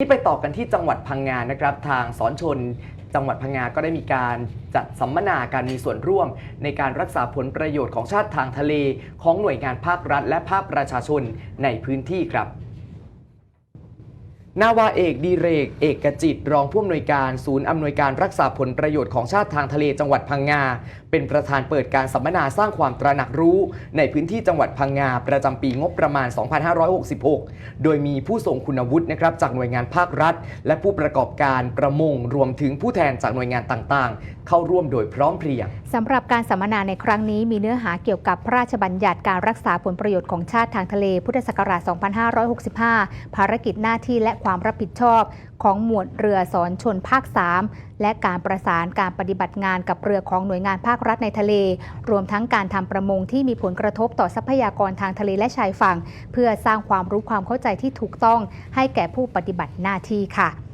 ที่ไปต่อกันที่จังหวัดพังงานะครับ ทางสอนชนจังหวัดพังงาก็ได้มีการจัดสัมมนาการมีส่วนร่วม ในการรักษาผลประโยชน์ของชาติทางทะเล ของหน่วยงานภาครัฐ และภาคประชาชนในพื้นที่ครับ นาวาเอกดีเรก เอกจิต รองผู้อำนวยการศูนย์อำนวยการรักษาผลประโยชน์ของชาติทางทะเลจังหวัดพังงา เป็นประธานเปิดการสัมมนาสร้างความตระหนักรู้ ในพื้นที่จังหวัดพังงา ประจำปีงบประมาณ 2566 โดยมีผู้ทรงคุณวุฒินะครับจากหน่วยงานภาครัฐ และผู้ประกอบการประมงรวมถึงผู้แทนจากหน่วยงานต่างๆ เข้าร่วมโดยพร้อมเพรียงสำหรับการสัมมนาในครั้งนี้มีเนื้อหาเกี่ยวกับพระราชบัญญัติการรักษาผลประโยชน์ของชาติทางทะเลพุทธศักราช 2565 ภารกิจหน้าที่และความรับผิดชอบของหมวดเรือสอนชนภาค 3 และการประสานการปฏิบัติงานกับเรือของหน่วยงานภาครัฐในทะเล รวมทั้งการทำประมงที่มีผลกระทบต่อทรัพยากรทางทะเลและชายฝั่ง เพื่อสร้างความรู้ความเข้าใจที่ถูกต้องให้แก่ผู้ปฏิบัติหน้าที่ค่ะ